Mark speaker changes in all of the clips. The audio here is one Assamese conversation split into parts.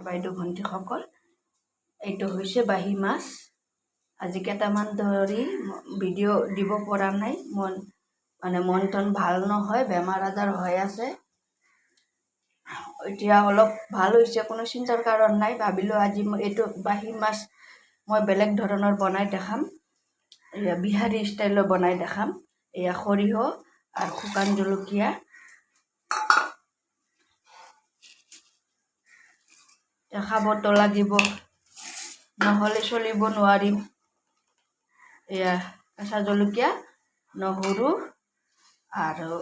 Speaker 1: বাইদেউ ভণ্টিসকল, এইটো হৈছে বাহী মাছ। আজি কেইটামান ধৰি ভিডিঅ' দিব পৰা নাই। মন মানে মন টন ভালো নহয়, বেমাৰ আজাৰ হৈ আছে। এতিয়া অলপ ভালো হৈছে, কোনো চিন্তাৰ কাৰণ নাই। ভাবিলোঁ আজি মই এইটো বাহী মাছ মই বেলেগ ধৰণৰ বনাই দেখাম। বিহাৰী ষ্টাইলত বনাই দেখাম। এয়া সৰিয়হ আৰু শুকান জলকীয়া। খাবতো লাগিব। নহ'লে চলিব নোৱাৰিম। এয়া কেঁচা জলকীয়া, নহৰু আৰু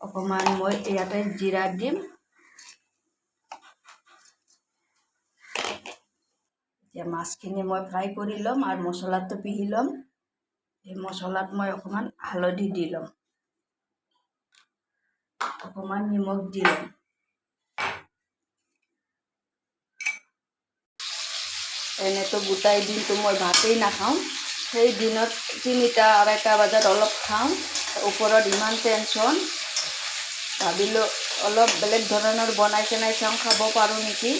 Speaker 1: অকণমান মই ইয়াতে জিৰা দিম। এতিয়া মাছখিনি মই ফ্ৰাই কৰি ল'ম আৰু মছলাটো পিহি ল'ম। এই মছলাত মই অকণমান হালধি দি ল'ম। অকণমান নিমখ দি ল'ম। এনেতো গোটাই দিনটো মই ভাতেই নাখাওঁ। সেই দিনত তিনিটা আঢ়ৈটা বজাত অলপ খাওঁ। ওপৰত ইমান টেনশ্যন ভাবিলোঁ অলপ বেলেগ ধৰণৰ বনাই কেনাই চাওঁ খাব পাৰোঁ নেকি?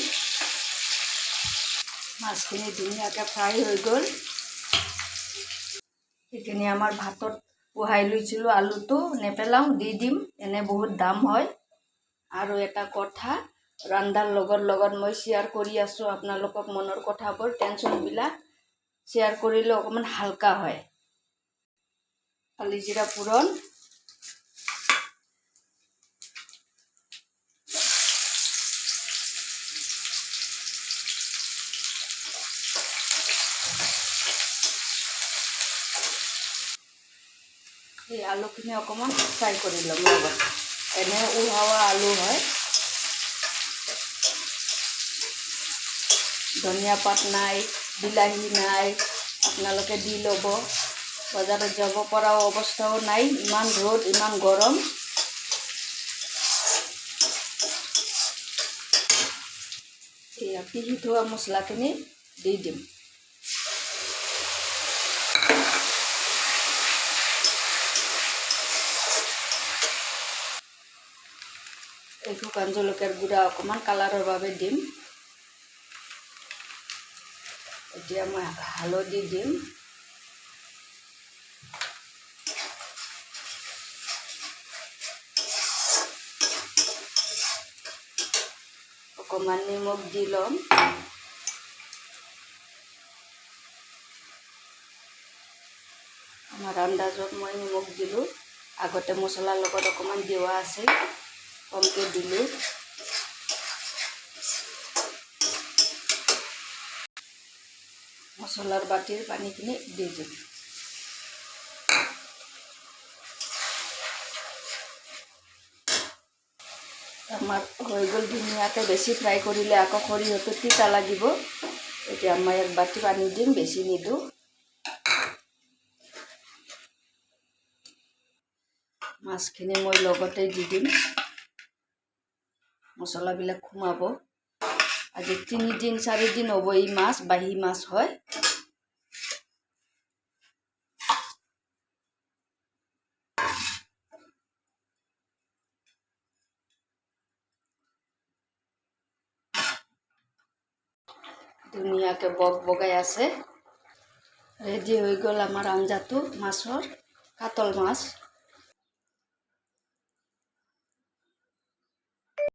Speaker 1: মাছখিনি ধুনীয়াকৈ ফ্ৰাই হৈ গ'ল। সেইখিনি আমাৰ ভাতত উহাই লৈছিলোঁ আলুটো নেপেলাওঁ দি দিম। এনে বহুত দাম হয়। আৰু এটা কথা ৰন্ধাৰ লগত লগত মই শ্বেয়াৰ কৰি আছোঁ, আপোনালোকক মনৰ কথাবোৰ টেনশ্যনবিলাক শ্বেয়াৰ কৰিলে অকণমান হালকা হয়। কালিজিৰা পূৰণ। এই আলুখিনি অকণমান ফ্ৰাই কৰি ল'ম। এনে উহাৱা আলু হয়। ধনিয়া পাত নাই বিলাহী নাই আপোনালোকে দি ল'ব। বজাৰত যাব পৰাও অৱস্থাও নাই ইমান ৰ'দ ইমান গৰম। এয়া পিহি থোৱা মছলাখিনি দি দিম। এই শুকান জলকীয়াৰ গুড়া অকণমান কালাৰৰ বাবে দিম। এতিয়া মই হালধি দিম। অকণমান নিমখ দি ল'ম। আমাৰ আন্দাজত মই নিমখ দিলোঁ। আগতে মছলাৰ লগত অকণমান দিয়া আছিল কমকৈ দিলোঁ। মছলাৰ বাতিৰ পানীখিনি দি দিম আমাৰ হৈ গ'ল ধুনীয়াকৈ বেছি ফ্ৰাই কৰিলে আকৌ সৰিয়হটো তিতা লাগিব। এতিয়া মই এক বাতি পানী দিম বেছি নিদিওঁ। মাছখিনি মই লগতে দি দিম। মছলাবিলাক সোমাব। আজি তিনিদিন চাৰিদিন হ'ব, এই মাছ, বাহী মাছ হয়। ধুনীয়াকৈ বগ বগাই আছে। ৰেডি হৈ গ'ল আমাৰ আঞ্জাটো, মাছৰ, কাতল মাছ।